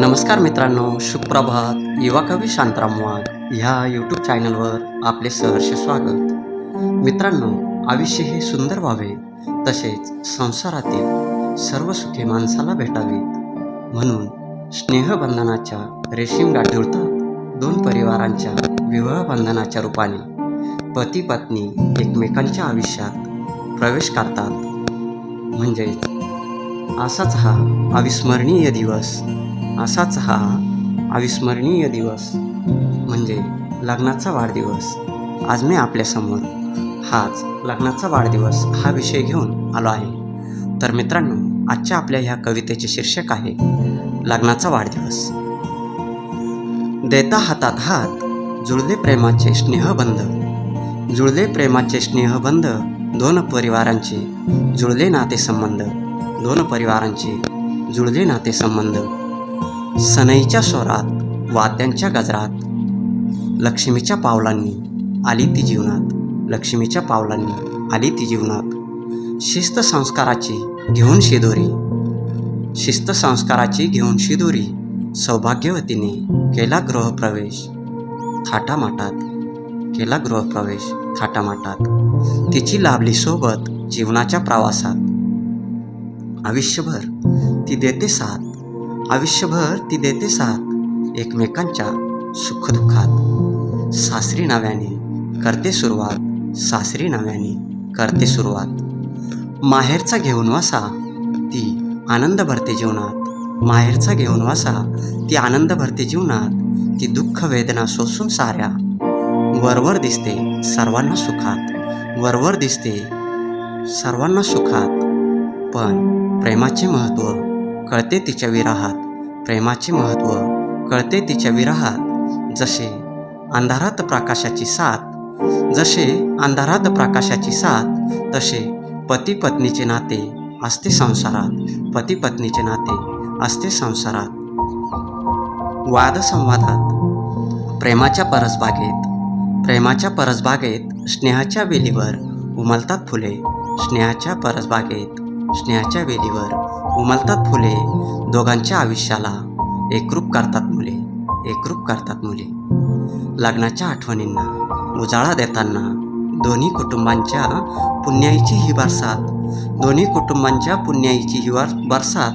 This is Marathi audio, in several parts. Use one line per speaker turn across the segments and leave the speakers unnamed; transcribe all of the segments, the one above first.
नमस्कार मित्रांनो सुप्रभात. युवा कवी शांतराम वाघ ह्या यूट्यूब चॅनलवर आपले सहर्ष स्वागत. मित्रांनो आयुष्य हे सुंदर व्हावे तसेच संसारातील सर्व सुखे माणसाला भेटावीत म्हणून स्नेहबंधनाच्या रेशीम गाठी दोन परिवारांच्या विवाह बंधनाच्या रूपाने पती पत्नी एकमेकांच्या आयुष्यात प्रवेश करतात. म्हणजेच असाच हा अविस्मरणीय दिवस असाच हा अविस्मरणीय दिवस म्हणजे लग्नाचा वाढदिवस. आज मी आपल्यासमोर हाच लग्नाचा वाढदिवस हा विषय घेऊन आलो आहे. तर मित्रांनो आजच्या आपल्या ह्या कवितेचे शीर्षक आहे लग्नाचा वाढदिवस. देता हातात हात जुळले प्रेमाचे स्नेहबंध जुळले प्रेमाचे स्नेहबंध दोन परिवारांचे जुळले नातेसंबंध दोन परिवारांचे जुळले नातेसंबंध सनईच्या स्वरात वाद्यांच्या गजरात लक्ष्मीच्या पावलांनी आली ती जीवनात लक्ष्मीच्या पावलांनी आली ती जीवनात. शिस्त संस्काराची घेऊन शिदोरी. शिस्त संस्काराची घेऊन शिदोरी सौभाग्यवतीने केला गृहप्रवेश थाटामाटात. केला गृहप्रवेश थाटामाटात. तिची लाभली सोबत जीवनाच्या प्रवासात. आयुष्यभर ती देते साथ. आयुष्यभर ती देते साथ एकमेकांच्या सुखदुःखात. सासरी नव्याने करते सुरुवात सासरी नव्याने करते सुरुवात. माहेरचा घेऊन वासा ती आनंद भरते जीवनात. माहेरचा घेऊन वासा ती आनंद भरते जीवनात. ती दुःख वेदना सोसून साऱ्या. वरवर दिसते सर्वांना सुखात. वरवर दिसते सर्वांना सुखात. पण प्रेमाचे महत्त्व कळते तिच्या विराहात. प्रेमाचे महत्त्व कळते तिच्या विराहात. जसे अंधारात प्रकाशाची साथ जसे अंधारात प्रकाशाची साथ तसे पती पत्नीचे नाते असते संसारात. पती पत्नीचे नाते असते संसारात. वादसंवादात. प्रेमाच्या परसबागेत. प्रेमाच्या परसबागेत स्नेहाच्या वेलीवर उमलतात फुले. स्नेहाच्या परसबागेत स्नेहाच्या वेलीवर उमलतात फुले दोघांच्या आयुष्याला एकरूप करतात मुले एकरूप करतात मुले. लग्नाच्या आठवणींना उजाळा देताना दोन्ही कुटुंबांच्या पुण्याईची ही बरसात दोन्ही कुटुंबांच्या पुण्याईची ही वर बरसात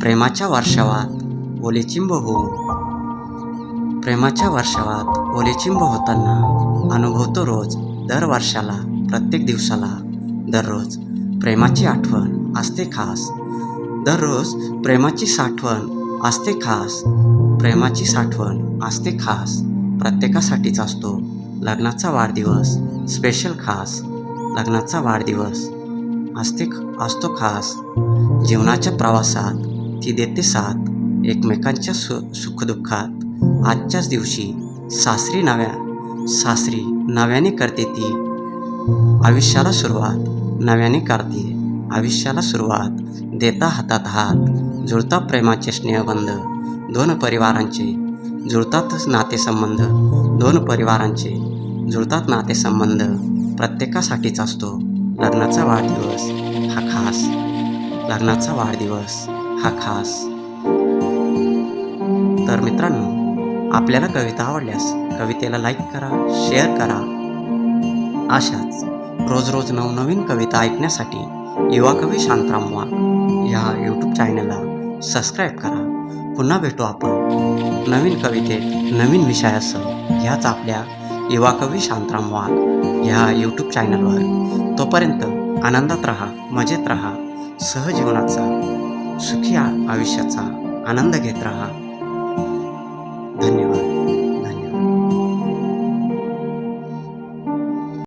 प्रेमाच्या वर्षावात ओलेचिंब होऊन. प्रेमाच्या वर्षावात ओलेचिंब होताना अनुभवतो रोज दर वर्षाला प्रत्येक दिवसाला दररोज प्रेमाची आठवण. असते खास. दररोज प्रेमाची साठवण असते खास. प्रेमाची साठवण असते खास. प्रत्येकासाठीच असतो. लग्नाचा वाढदिवस स्पेशल खास. लग्नाचा वाढदिवस असते असतो खास. जीवनाच्या प्रवासात ती देते साथ. एकमेकांच्या सु सुखदुःखात. आजच्याच दिवशी सासरी नव्या सासरी नव्याने करते ती. आयुष्याला सुरुवात नव्याने करते. आयुष्याला सुरुवात. देता हातात हात. जुळता प्रेमाचे स्नेहबंध. दोन परिवारांचे. जुळतातच नातेसंबंध. दोन परिवारांचे. जुळतात नातेसंबंध. प्रत्येकासाठीच असतो. लग्नाचा वाढदिवस. हा खास. लग्नाचा वाढदिवस. हा खास. तर मित्रांनो आपल्याला कविता आवडल्यास कवितेला लाईक करा शेअर करा. अशाच रोज रोज नवनवीन कविता ऐकण्यासाठी युवा कवी शांतराम वाघ या यूट्यूब चॅनलला सबस्क्राईब करा. पुन्हा भेटू आपण नवीन कवितेत नवीन विषयासह. ह्याच आपल्या युवा कवी शांतराम वाघ ह्या यूट्यूब चॅनलवर तोपर्यंत आनंदात राहा मजेत राहा सहजीवनाचा सुखी आयुष्याचा आनंद घेत राहा.